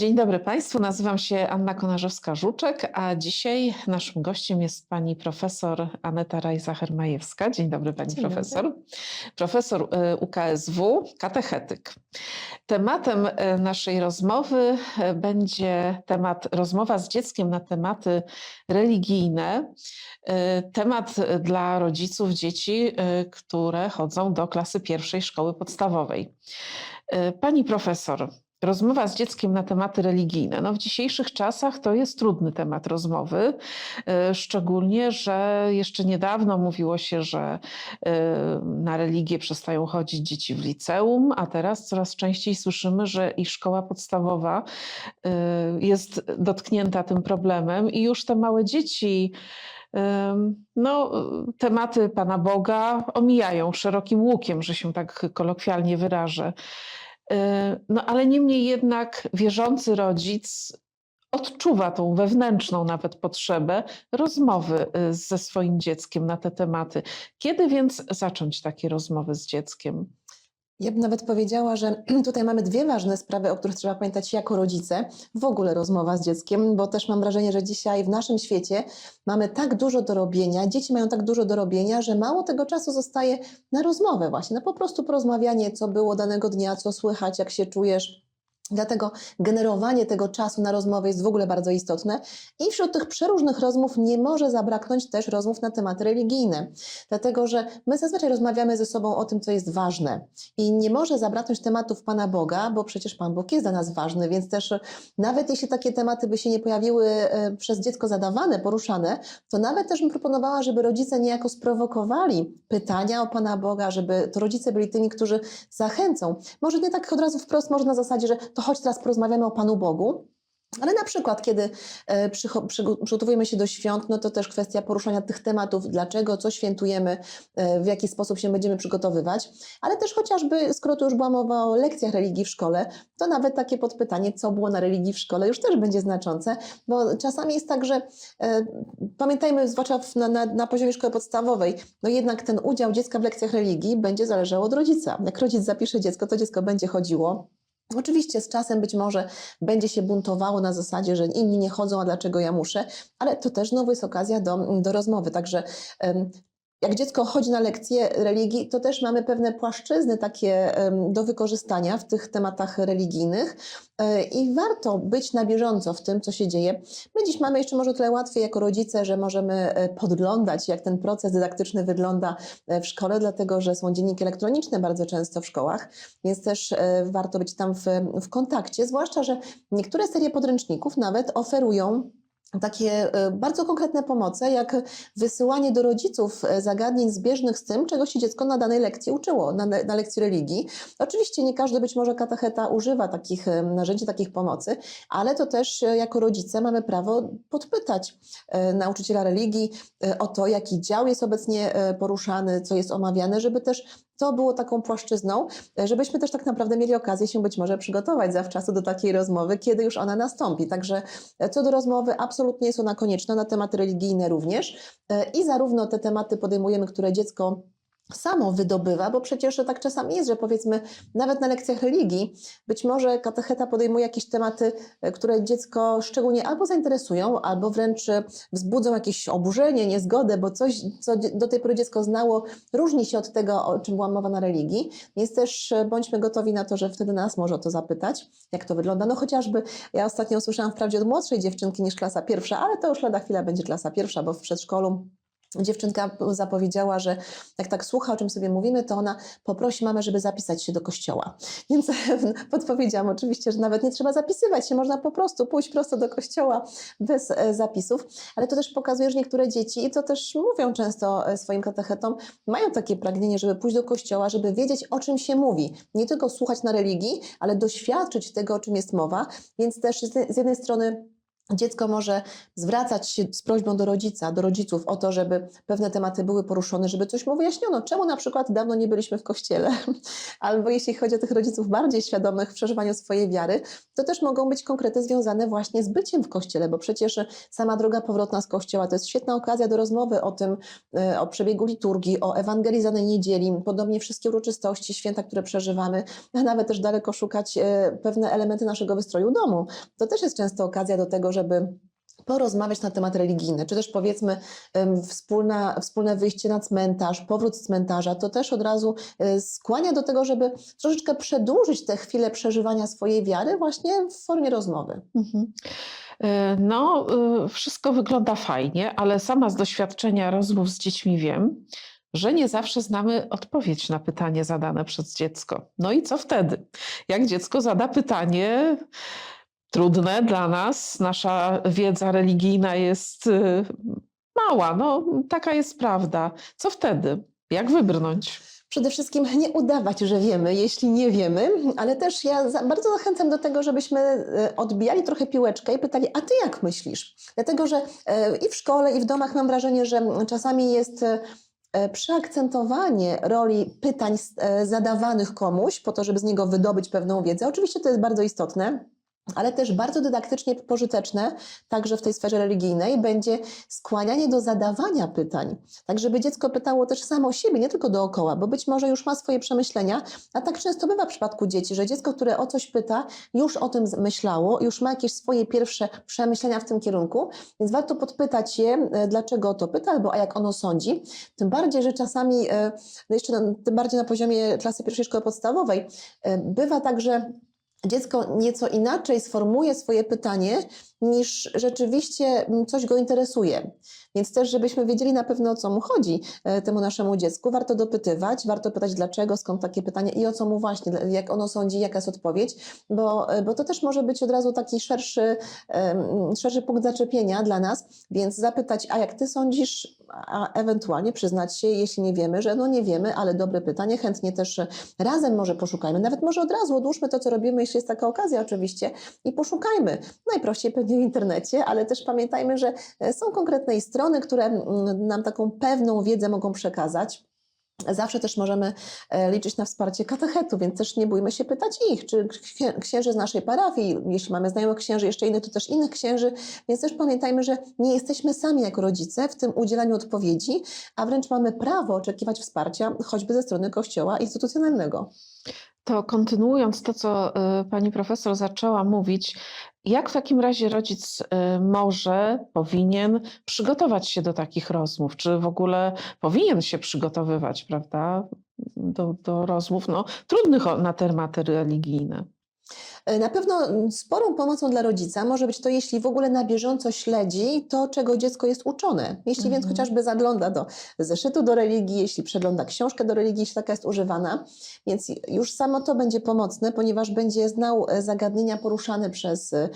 Dzień dobry Państwu, nazywam się Anna Konarzewska-Żuczek, a dzisiaj naszym gościem jest pani profesor Aneta Rajza-Hermajewska. Dzień dobry pani Dzień dobry. profesor. Profesor y, UKSW, katechetyk. Tematem y, naszej rozmowy y, będzie temat, rozmowa z dzieckiem na tematy religijne. Temat dla rodziców dzieci, które chodzą do klasy pierwszej szkoły podstawowej. Pani profesor, Rozmowa z dzieckiem na tematy religijne. No w dzisiejszych czasach to jest trudny temat rozmowy, y, szczególnie, że jeszcze niedawno mówiło się, że y, na religię przestają chodzić dzieci w liceum, a teraz coraz częściej słyszymy, że i szkoła podstawowa y, jest dotknięta tym problemem i już te małe dzieci no, tematy Pana Boga omijają szerokim łukiem, że się tak kolokwialnie wyrażę. Y, No ale niemniej jednak wierzący rodzic odczuwa tą wewnętrzną nawet potrzebę rozmowy y, ze swoim dzieckiem na te tematy. Kiedy więc zacząć takie rozmowy z dzieckiem? Ja bym nawet powiedziała, że tutaj mamy dwie ważne sprawy, o których trzeba pamiętać jako rodzice. W ogóle rozmowa z dzieckiem, bo też mam wrażenie, że dzisiaj w naszym świecie mamy tak dużo do robienia, dzieci mają tak dużo do robienia, że mało tego czasu zostaje na rozmowę właśnie, na po prostu porozmawianie, co było danego dnia, co słychać, jak się czujesz. Dlatego generowanie tego czasu na rozmowy jest w ogóle bardzo istotne. I wśród tych przeróżnych rozmów nie może zabraknąć też rozmów na tematy religijne, dlatego że my zazwyczaj rozmawiamy ze sobą o tym, co jest ważne. I nie może zabraknąć tematów Pana Boga, bo przecież Pan Bóg jest dla nas ważny, więc też nawet jeśli takie tematy by się nie pojawiły e, przez dziecko zadawane, poruszane, to nawet też bym proponowała, żeby rodzice niejako sprowokowali pytania o Pana Boga, żeby to rodzice byli tymi, którzy zachęcą. Może nie tak od razu wprost, może na zasadzie, że to chodź teraz porozmawiamy o Panu Bogu, ale na przykład, kiedy e, przygotowujemy się do świąt, no to też kwestia poruszania tych tematów, dlaczego, co świętujemy, e, w jaki sposób się będziemy przygotowywać, ale też chociażby, skoro tu już była mowa o lekcjach religii w szkole, to nawet takie podpytanie, co było na religii w szkole, już też będzie znaczące, bo czasami jest tak, że e, pamiętajmy, zwłaszcza na, na, na poziomie szkoły podstawowej, no jednak ten udział dziecka w lekcjach religii będzie zależał od rodzica. Jak rodzic zapisze dziecko, to dziecko będzie chodziło. Oczywiście z czasem być może będzie się buntowało na zasadzie, że inni nie chodzą, a dlaczego ja muszę, ale to też znowu jest okazja do, do rozmowy. Także jak dziecko chodzi na lekcje religii, to też mamy pewne płaszczyzny takie do wykorzystania w tych tematach religijnych e, i warto być na bieżąco w tym, co się dzieje. My dziś mamy jeszcze może tyle łatwiej jako rodzice, że możemy e, podglądać, jak ten proces dydaktyczny wygląda e, w szkole, dlatego że są dzienniki elektroniczne bardzo często w szkołach, więc też warto być tam w, w kontakcie, zwłaszcza, że niektóre serie podręczników nawet oferują takie e, bardzo konkretne pomoce, jak wysyłanie do rodziców e, zagadnień zbieżnych z tym, czego się dziecko na danej lekcji uczyło, na, na lekcji religii. Oczywiście nie każdy być może katecheta używa takich e, narzędzi, takich pomocy, ale to też jako rodzice mamy prawo podpytać nauczyciela religii o to, jaki dział jest obecnie poruszany, co jest omawiane, żeby też to było taką płaszczyzną, e, żebyśmy też tak naprawdę mieli okazję się być może przygotować zawczasu do takiej rozmowy, kiedy już ona nastąpi. Także e, co do rozmowy, absolutnie jest ona konieczna, na tematy religijne również. E, I zarówno te tematy podejmujemy, które dziecko samo wydobywa, bo przecież tak czasami jest, że powiedzmy nawet na lekcjach religii być może katecheta podejmuje jakieś tematy, e, które dziecko szczególnie albo zainteresują, albo wręcz e, wzbudzą jakieś oburzenie, niezgodę, bo coś, co do tej pory dziecko znało, różni się od tego, o czym była mowa na religii, więc też e, bądźmy gotowi na to, że wtedy nas może o to zapytać, jak to wygląda. No chociażby ja ostatnio usłyszałam wprawdzie od młodszej dziewczynki niż klasa pierwsza, ale to już lada chwila będzie klasa pierwsza, bo w przedszkolu Dziewczynka zapowiedziała, że jak tak słucha, o czym sobie mówimy, to ona poprosi mamę, żeby zapisać się do kościoła. Więc podpowiedziałam oczywiście, że nawet nie trzeba zapisywać się, można po prostu pójść prosto do kościoła bez e, zapisów, ale to też pokazuje, że niektóre dzieci, i to też mówią często e, swoim katechetom, mają takie pragnienie, żeby pójść do kościoła, żeby wiedzieć, o czym się mówi. Nie tylko słuchać na religii, ale doświadczyć tego, o czym jest mowa, więc też z z jednej strony Dziecko może zwracać się z prośbą do rodzica, do rodziców o to, żeby pewne tematy były poruszone, żeby coś mu wyjaśniono. Czemu na przykład dawno nie byliśmy w kościele? Albo jeśli chodzi o tych rodziców bardziej świadomych w przeżywaniu swojej wiary, to też mogą być konkrety związane właśnie z byciem w kościele, bo przecież sama droga powrotna z kościoła to jest świetna okazja do rozmowy o tym, e, o przebiegu liturgii, o ewangelizanej niedzieli, podobnie wszystkie uroczystości, święta, które przeżywamy, a nawet też daleko szukać e, pewne elementy naszego wystroju domu. To też jest często okazja do tego, żeby porozmawiać na temat religijny, czy też powiedzmy wspólna, wspólne wyjście na cmentarz, powrót z cmentarza, to też od razu e, skłania do tego, żeby troszeczkę przedłużyć tę chwilę przeżywania swojej wiary właśnie w formie rozmowy. Mhm. E, No, y, wszystko wygląda fajnie, ale sama z doświadczenia rozmów z dziećmi wiem, że nie zawsze znamy odpowiedź na pytanie zadane przez dziecko. No i co wtedy? Jak dziecko zada pytanie trudne dla nas, nasza wiedza religijna jest y, mała, no taka jest prawda. Co wtedy? Jak wybrnąć? Przede wszystkim nie udawać, że wiemy, jeśli nie wiemy, ale też ja bardzo zachęcam do tego, żebyśmy e, odbijali trochę piłeczkę i pytali, a ty jak myślisz? Dlatego, że e, i w szkole, i w domach mam wrażenie, że czasami jest przeakcentowanie roli pytań zadawanych komuś po to, żeby z niego wydobyć pewną wiedzę. Oczywiście to jest bardzo istotne. Ale też bardzo dydaktycznie pożyteczne, także w tej sferze religijnej, będzie skłanianie do zadawania pytań, tak żeby dziecko pytało też samo siebie, nie tylko dookoła, bo być może już ma swoje przemyślenia, a tak często bywa w przypadku dzieci, że dziecko, które o coś pyta, już o tym myślało, już ma jakieś swoje pierwsze przemyślenia w tym kierunku, więc warto podpytać je, e, dlaczego to pyta, albo a jak ono sądzi. Tym bardziej, że czasami, e, no jeszcze tym bardziej na poziomie klasy pierwszej szkoły podstawowej, e, bywa tak, że dziecko nieco inaczej sformułuje swoje pytanie, niż rzeczywiście mm, coś go interesuje. Więc też, żebyśmy wiedzieli na pewno o co mu chodzi e, temu naszemu dziecku, warto dopytywać, warto pytać dlaczego, skąd takie pytanie i o co mu właśnie, jak ono sądzi, jaka jest odpowiedź, bo, e, bo to też może być od razu taki szerszy, szerszy punkt zaczepienia dla nas, więc zapytać, a jak ty sądzisz, a ewentualnie przyznać się, jeśli nie wiemy, że no nie wiemy, ale dobre pytanie, chętnie też razem może poszukajmy, nawet może od razu odłóżmy to, co robimy, jeśli jest taka okazja oczywiście i poszukajmy. Najprościej pewnie w internecie, ale też pamiętajmy, że e, są konkretne strony, które mm, nam taką pewną wiedzę mogą przekazać. Zawsze też możemy e, liczyć na wsparcie katechetu, więc też nie bójmy się pytać ich, czy księ- księży z naszej parafii, jeśli mamy znajomych księży, jeszcze innych, to też innych księży, więc też pamiętajmy, że nie jesteśmy sami jako rodzice w tym udzielaniu odpowiedzi, a wręcz mamy prawo oczekiwać wsparcia choćby ze strony kościoła instytucjonalnego. To kontynuując to, co y, pani profesor zaczęła mówić, jak w takim razie rodzic y, może, powinien przygotować się do takich rozmów? Czy w ogóle powinien się przygotowywać, prawda, do, do rozmów no, trudnych na tematy religijne? E, Na pewno sporą pomocą dla rodzica może być to, jeśli w ogóle na bieżąco śledzi to, czego dziecko jest uczone. Jeśli więc Mhm. chociażby zagląda do zeszytu do religii, jeśli przegląda książkę do religii, jeśli taka jest używana, więc już samo to będzie pomocne, ponieważ będzie znał e, zagadnienia poruszane przez e,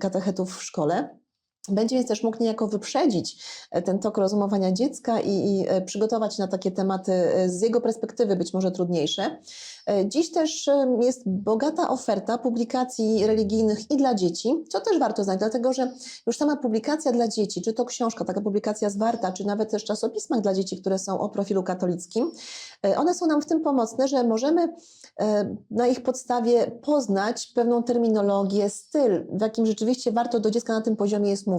katechetów w szkole. Będzie więc też mógł niejako wyprzedzić e, ten tok rozumowania dziecka i, i e, przygotować na takie tematy e, z jego perspektywy być może trudniejsze. Dziś też jest bogata oferta publikacji religijnych i dla dzieci, co też warto znać, dlatego że już sama publikacja dla dzieci, czy to książka, taka publikacja zwarta, czy nawet też czasopismach dla dzieci, które są o profilu katolickim, one są nam w tym pomocne, że możemy na ich podstawie poznać pewną terminologię, styl, w jakim rzeczywiście warto do dziecka na tym poziomie jest mówić.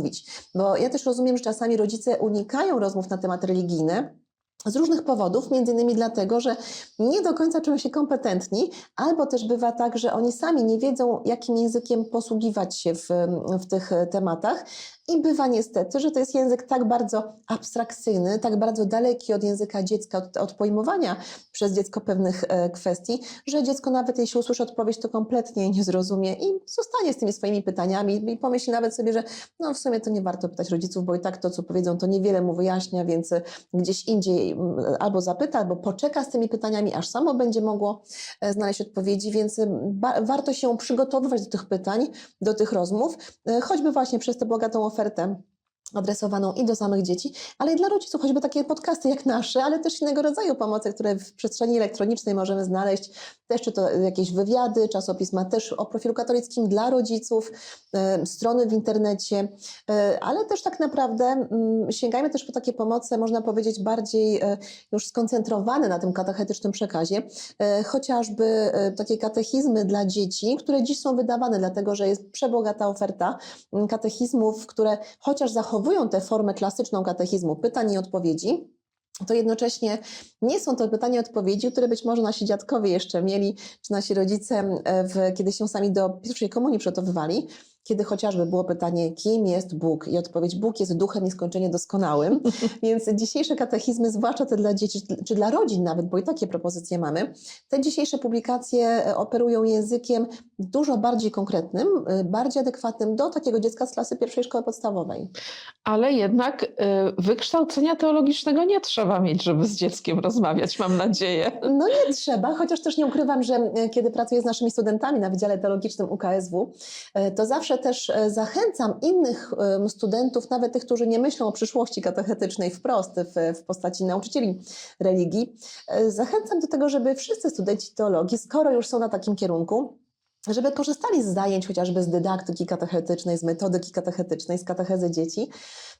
Bo ja też rozumiem, że czasami rodzice unikają rozmów na temat religijny, z różnych powodów, między innymi dlatego, że nie do końca czują się kompetentni, albo też bywa tak, że oni sami nie wiedzą, jakim językiem posługiwać się w, w tych tematach. I bywa niestety, że to jest język tak bardzo abstrakcyjny, tak bardzo daleki od języka dziecka, od, od pojmowania przez dziecko pewnych e, kwestii, że dziecko nawet jeśli usłyszy odpowiedź, to kompletnie nie zrozumie i zostanie z tymi swoimi pytaniami i pomyśli nawet sobie, że no w sumie to nie warto pytać rodziców, bo i tak to, co powiedzą, to niewiele mu wyjaśnia, więc gdzieś indziej albo zapyta, albo poczeka z tymi pytaniami, aż samo będzie mogło e, znaleźć odpowiedzi, więc ba- warto się przygotowywać do tych pytań, do tych rozmów, e, choćby właśnie przez tę bogatą ofertę adresowaną i do samych dzieci, ale i dla rodziców, choćby takie podcasty jak nasze, ale też innego rodzaju pomocy, które w przestrzeni elektronicznej możemy znaleźć, też czy to jakieś wywiady, czasopisma też o profilu katolickim dla rodziców, e, strony w internecie, e, ale też tak naprawdę mm, sięgajmy też po takie pomoce, można powiedzieć, bardziej e, już skoncentrowane na tym katechetycznym przekazie, chociażby takie katechizmy dla dzieci, które dziś są wydawane, dlatego że jest przebogata oferta mm, katechizmów, które chociaż zachowują tę formę klasyczną katechizmu pytań i odpowiedzi, to jednocześnie nie są to pytania i odpowiedzi, które być może nasi dziadkowie jeszcze mieli, czy nasi rodzice, e, w, kiedy się sami do pierwszej komunii przygotowywali, kiedy chociażby było pytanie, kim jest Bóg? I odpowiedź, Bóg jest duchem nieskończenie doskonałym. Więc dzisiejsze katechizmy, zwłaszcza te dla dzieci, czy dla rodzin nawet, bo i takie propozycje mamy, te dzisiejsze publikacje e, operują językiem dużo bardziej konkretnym, e, bardziej adekwatnym do takiego dziecka z klasy pierwszej szkoły podstawowej. Ale jednak y, wykształcenia teologicznego nie trzeba mieć, żeby z dzieckiem rozmawiać, mam nadzieję. No nie trzeba, chociaż też nie ukrywam, że e, kiedy pracuję z naszymi studentami na Wydziale Teologicznym UKSW, e, to zawsze też e, zachęcam innych studentów, nawet tych, którzy nie myślą o przyszłości katechetycznej wprost w, w postaci nauczycieli religii, e, zachęcam do tego, żeby wszyscy studenci teologii, skoro już są na takim kierunku, żeby korzystali z zajęć chociażby z dydaktyki katechetycznej, z metodyki katechetycznej, z katechezy dzieci,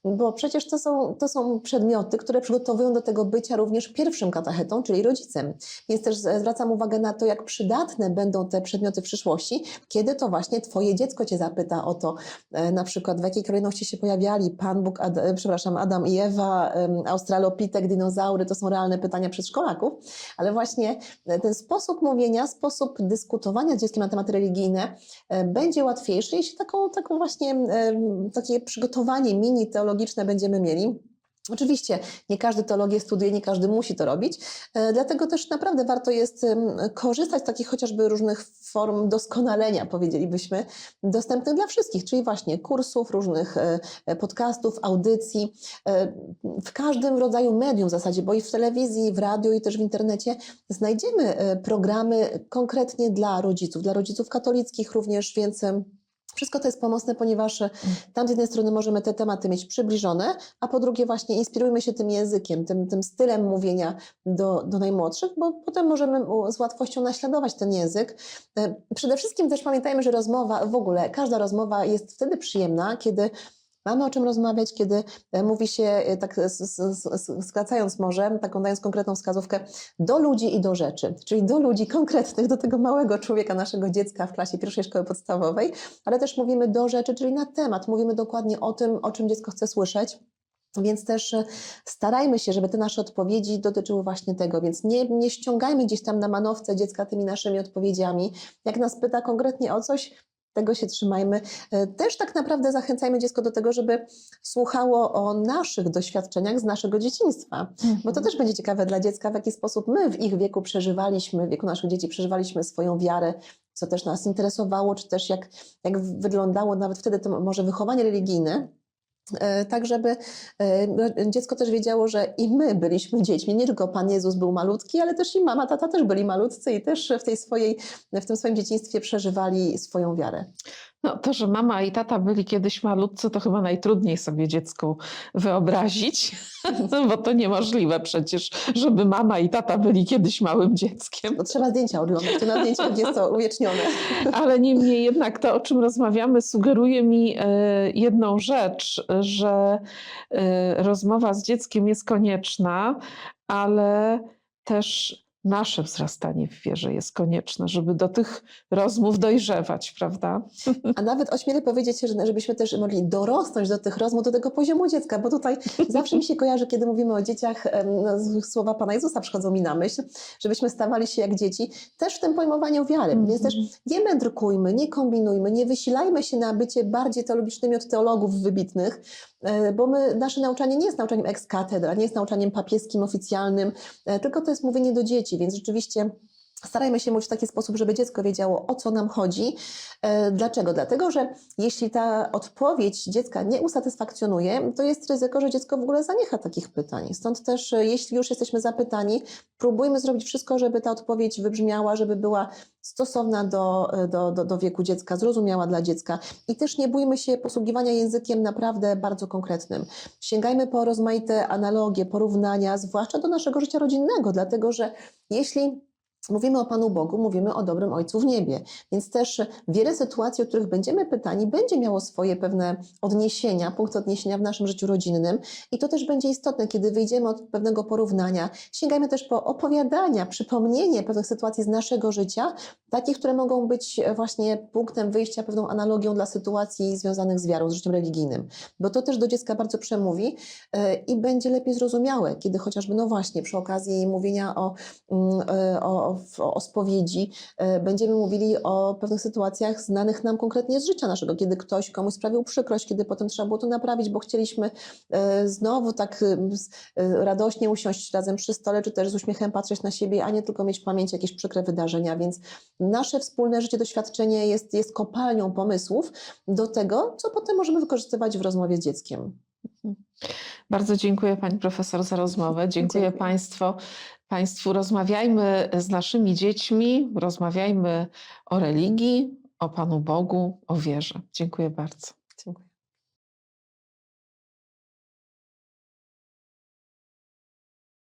bo przecież to są, to są przedmioty, które przygotowują do tego bycia również pierwszym katechetą, czyli rodzicem. Więc też zwracam uwagę na to, jak przydatne będą te przedmioty w przyszłości, kiedy to właśnie Twoje dziecko Cię zapyta o to, e, na przykład w jakiej kolejności się pojawiali Pan Bóg, Ad, e, przepraszam, Adam i Ewa, Australopitek, dinozaury, to są realne pytania przedszkolaków, ale właśnie e, ten sposób mówienia, sposób dyskutowania z dzieckiem na tematy religijne e, będzie łatwiejszy, jeśli taką, taką właśnie takie przygotowanie mini teologiczne będziemy mieli. Oczywiście nie każdy teologię studiuje, nie każdy musi to robić, e, dlatego też naprawdę warto jest korzystać z takich chociażby różnych form doskonalenia, powiedzielibyśmy, dostępnych dla wszystkich, czyli właśnie kursów, różnych e, e, podcastów, audycji, w każdym rodzaju medium w zasadzie, bo i w telewizji, w radiu i też w internecie znajdziemy programy konkretnie dla rodziców, dla rodziców katolickich również, więc wszystko to jest pomocne, ponieważ e, tam z jednej strony możemy te tematy mieć przybliżone, a po drugie właśnie inspirujmy się tym językiem, tym, tym stylem mówienia do, do najmłodszych, bo potem możemy z łatwością naśladować ten język. E, Przede wszystkim też pamiętajmy, że rozmowa, w ogóle każda rozmowa jest wtedy przyjemna, kiedy mamy o czym rozmawiać, kiedy e, mówi się, e, tak skracając może, taką dając konkretną wskazówkę, do ludzi i do rzeczy, czyli do ludzi konkretnych, do tego małego człowieka, naszego dziecka w klasie pierwszej szkoły podstawowej, ale też mówimy do rzeczy, czyli na temat, mówimy dokładnie o tym, o czym dziecko chce słyszeć. Więc też e, starajmy się, żeby te nasze odpowiedzi dotyczyły właśnie tego, więc nie, nie ściągajmy gdzieś tam na manowce dziecka tymi naszymi odpowiedziami. Jak nas pyta konkretnie o coś, tego się trzymajmy. E, Też tak naprawdę zachęcajmy dziecko do tego, żeby słuchało o naszych doświadczeniach z naszego dzieciństwa. Bo to też będzie ciekawe dla dziecka, w jaki sposób my w ich wieku przeżywaliśmy, w wieku naszych dzieci przeżywaliśmy swoją wiarę, co też nas interesowało, czy też jak, jak wyglądało nawet wtedy to może wychowanie religijne. E, Tak, żeby e, no, dziecko też wiedziało, że i my byliśmy dziećmi. Nie tylko Pan Jezus był malutki, ale też i mama, tata też byli malutcy i też w, tej swojej, w tym swoim dzieciństwie przeżywali swoją wiarę. No, to, że mama i tata byli kiedyś malutcy, to chyba najtrudniej sobie dziecku wyobrazić, bo to niemożliwe przecież, żeby mama i tata byli kiedyś małym dzieckiem. Bo trzeba zdjęcia oglądać, to na zdjęciach jest to uwiecznione. Ale niemniej jednak to, o czym rozmawiamy, sugeruje mi e, jedną rzecz, że e, rozmowa z dzieckiem jest konieczna, ale też nasze wzrastanie w wierze jest konieczne, żeby do tych rozmów dojrzewać, prawda? A nawet ośmielę powiedzieć, że żebyśmy też mogli dorosnąć do tych rozmów, do tego poziomu dziecka, bo tutaj zawsze mi się kojarzy, kiedy mówimy o dzieciach, no, słowa Pana Jezusa przychodzą mi na myśl, żebyśmy stawali się jak dzieci, też w tym pojmowaniu wiary. Więc też nie mędrkujmy, nie kombinujmy, nie wysilajmy się na bycie bardziej teologicznymi od teologów wybitnych, bo my, nasze nauczanie nie jest nauczaniem ex cathedra, nie jest nauczaniem papieskim, oficjalnym, e, tylko to jest mówienie do dzieci, więc rzeczywiście Starajmy się mówić w taki sposób, żeby dziecko wiedziało, o co nam chodzi. E, Dlaczego? Dlatego, że jeśli ta odpowiedź dziecka nie usatysfakcjonuje, to jest ryzyko, że dziecko w ogóle zaniecha takich pytań. Stąd też, e, jeśli już jesteśmy zapytani, próbujmy zrobić wszystko, żeby ta odpowiedź wybrzmiała, żeby była stosowna do, e, do, do, do wieku dziecka, zrozumiała dla dziecka. I też nie bójmy się posługiwania językiem naprawdę bardzo konkretnym. Sięgajmy po rozmaite analogie, porównania, zwłaszcza do naszego życia rodzinnego, dlatego że jeśli Mówimy o Panu Bogu, mówimy o dobrym Ojcu w niebie. Więc też wiele sytuacji, o których będziemy pytani, będzie miało swoje pewne odniesienia, punkty odniesienia w naszym życiu rodzinnym. I to też będzie istotne, kiedy wyjdziemy od pewnego porównania. Sięgajmy też po opowiadania, przypomnienie pewnych sytuacji z naszego życia, takich, które mogą być właśnie punktem wyjścia, pewną analogią dla sytuacji związanych z wiarą, z życiem religijnym. Bo to też do dziecka bardzo przemówi e, i będzie lepiej zrozumiałe, kiedy chociażby, no właśnie, przy okazji mówienia o, mm, e, o, o, o spowiedzi, e, będziemy mówili o pewnych sytuacjach znanych nam konkretnie z życia naszego, kiedy ktoś komuś sprawił przykrość, kiedy potem trzeba było to naprawić, bo chcieliśmy e, znowu tak e, radośnie usiąść razem przy stole, czy też z uśmiechem patrzeć na siebie, a nie tylko mieć w pamięci jakieś przykre wydarzenia, więc nasze wspólne życie, doświadczenie jest, jest kopalnią pomysłów do tego, co potem możemy wykorzystywać w rozmowie z dzieckiem. Bardzo dziękuję Pani Profesor za rozmowę. Dziękuję, Dziękuję. Państwo. Państwu. Rozmawiajmy z naszymi dziećmi, rozmawiajmy o religii, o Panu Bogu, o wierze. Dziękuję bardzo.